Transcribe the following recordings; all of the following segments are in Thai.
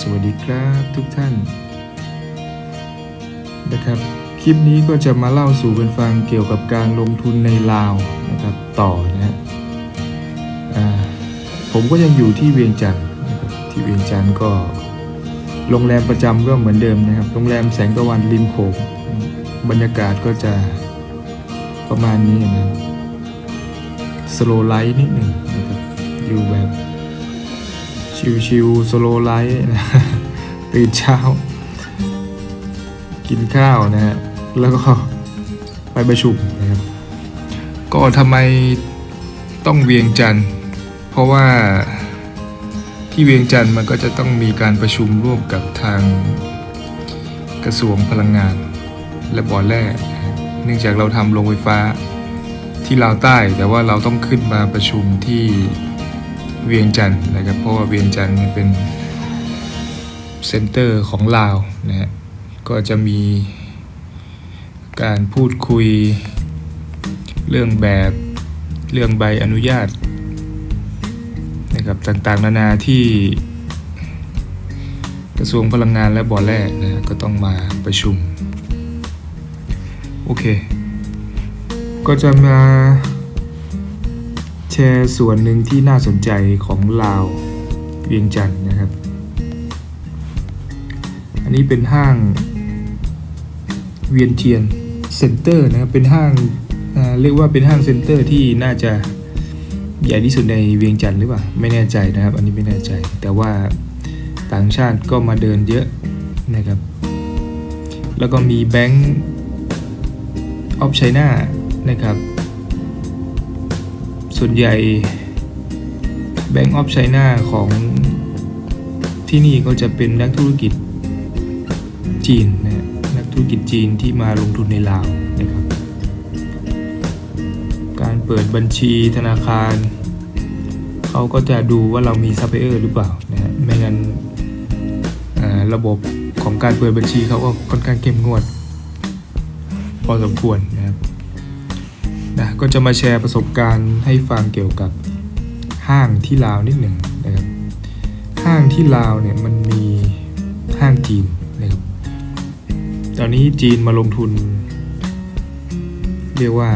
สวัสดีครับทุกท่านนะครับ คลิปนี้ก็จะมาเล่าสู่กันฟังเกี่ยวกับการลงทุนในลาวนะครับต่อนะฮะผมก็ยังอยู่ที่เวียงจันทร์นะครับที่เวียงจันทร์ก็โรงแรมประจำก็เหมือนเดิมนะครับ โรงแรมแสงตะวันริมโขงบรรยากาศก็จะประมาณนี้นะสโลไลท์นิดหนึ่งนะครับอยู่แบบ ชิวๆสโลไลท์ตื่นเช้า กินข้าวนะฮะ แล้วก็ไปประชุมนะครับ ก็ทำไมต้องเวียงจันทร์ เพราะว่าที่เวียงจันทร์มันก็จะต้องมีการประชุมร่วมกับทางกระทรวงพลังงาน และบ่อแร่ เนื่องจากเราทำโรงไฟฟ้าที่ลาวใต้ แต่ว่าเราต้องขึ้นมาประชุมที่ เวียงจันทร์นะครับเพราะว่าเวียงจันทร์เนี่ยเป็นเซ็นเตอร์ของลาวนะฮะก็จะมีการพูดคุยเรื่องแบบเรื่องใบอนุญาตนะครับต่างๆ นานาที่กระทรวงพลังงานและบ่อแร่นะก็ต้องมาประชุม โอเค ก็จะมา ร์ส่วนหนึ่งที่น่าสนใจของลาวเวียงจันทร์นะครับ อันนี้เป็นห้างเวียนเทียนเซ็นเตอร์นะครับเป็นห้างเรียกว่าเป็นห้างเซ็นเตอร์ที่น่าจะใหญ่ที่สุดในเวียงจันทร์หรือเปล่าไม่แน่ใจนะครับ อันนี้ไม่แน่ใจ แต่ว่าต่างชาติก็มาเดินเยอะนะครับ แล้วก็มีแบงก์ออฟไชน่านะครับ ส่วนใหญ่ Bank of China ของที่นี่ก็จะเป็นนักธุรกิจจีนนะนักธุรกิจจีนที่มาลงทุนในลาวนะครับ การเปิดบัญชีธนาคาร เขาก็จะดูว่าเรามีซัพพลายเออร์หรือเปล่านะฮะไม่งั้นระบบของการเปิดบัญชีเขาก็ค่อนข้างเข้มงวด พอสมควรนะครับ นะก็จะมาแชร์ประสบการณ์ให้ฟังเกี่ยวกับห้างที่ลาวนิดหนึ่งนะครับห้างที่ลาวเนี่ยมันมีห้างจีนนะครับตอนนี้จีนมาลงทุน เรียกว่า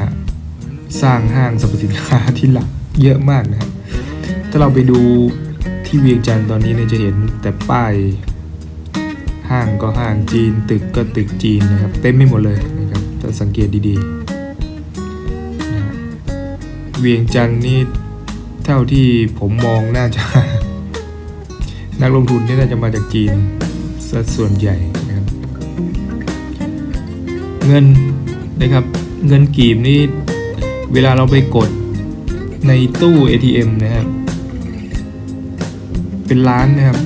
สร้างห้างสรรพสินค้าที่หลักเยอะมากนะครับถ้าเราไปดูที่เวียงจันทร์ตอนนี้เนี่ยจะเห็นแต่ป้ายห้างก็ห้างจีนตึกก็ตึกจีนนะครับ เต็มไม่หมดเลยนะครับถ้าสังเกตดีๆ เวียงจันทร์นี่เท่าที่ผมมองน่าจะ นักลงทุนนี่น่าจะมาจากจีนซะส่วนใหญ่นะครับ เงินนะครับเงินกีบนี่เวลาเราไปกดในตู้ ATM นะครับ เป็นล้านนะครับ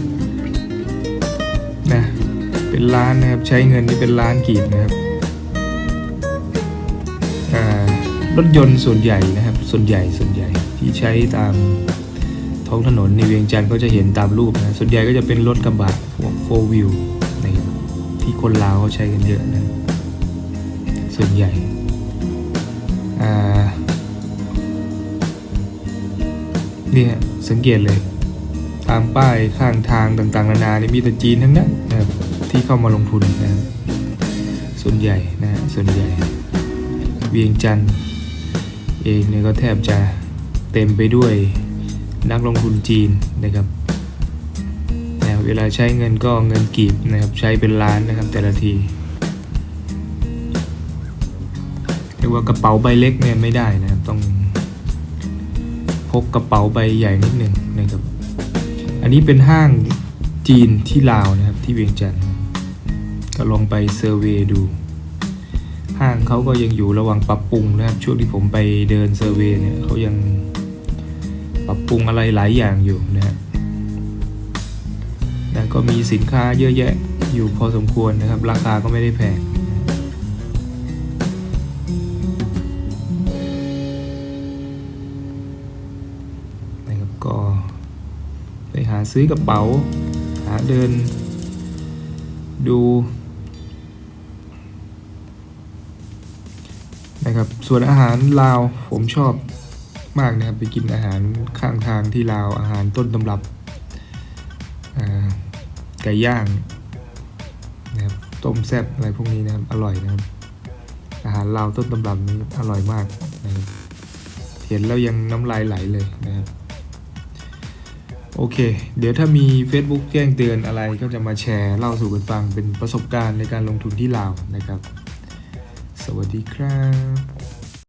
นะเป็นล้านนะครับใช้เงินนี่เป็นล้านกีบนะครับรถยนต์ส่วนใหญ่นะครับ ส่วนใหญ่ส่วนใหญ่ที่ใช้ตามท้องถนนในเวียงจันทร์ก็จะเห็นตามรูปนะส่วนใหญ่ก็จะเป็นรถกระบะพวกโฟวิวนะครับที่คนลาวเขาใช้กันเยอะนะ ส่วนใหญ่เนี่ยสังเกตเลย ตามป้ายข้างทางต่างๆ นานานี่มีแต่จีนทั้งนั้นนะครับที่เข้ามาลงทุนนะส่วนใหญ่นะส่วนใหญ่ เวียงจันทร์ เองเนี่ยก็แทบจะเต็มไปด้วยนักลงทุนจีนนะครับนะเวลาใช้เงินก็เงินกีบนะครับใช้เป็นล้านนะครับแต่ละทีเรียกว่ากระเป๋าใบเล็กเนี่ยไม่ได้นะครับต้องพกกระเป๋าใบใหญ่นิดหนึ่งนะครับ อันนี้เป็นห้างจีนที่ลาวนะครับที่เวียงจันทร์ก็ลองไปเซอร์เวยดู ห้างเขาก็ยังอยู่ระหว่างปรับปรุงนะครับช่วงที่ผมไปเดินเซอร์เวยเนี่ยเขายังปรับปรุงอะไรหลายอย่างอยู่นะฮะแต่ก็มีสินค้าเยอะแยะอยู่พอสมควรนะครับ ราคาก็ไม่ได้แพงนะครับก็ไปหาซื้อกระเป๋า หาเดินดู นะครับ ส่วนอาหารลาวผมชอบมากนะครับ ไปกินอาหารข้างทางที่ลาวอาหารต้นตำรับไก่ย่างนะครับต้มแซ่บอะไรพวกนี้นะครับอร่อยนะครับ อาหารลาวต้นตำรับนี้อร่อยมากนะครับเห็นแล้วยังน้ำลายไหลเลยนะครับโอเค เดี๋ยวถ้ามี Facebook แจ้งเตือนอะไรก็จะมาแชร์เล่าสู่กันฟังเป็นประสบการณ์ในการลงทุนที่ลาวนะครับ สวัสดีครับ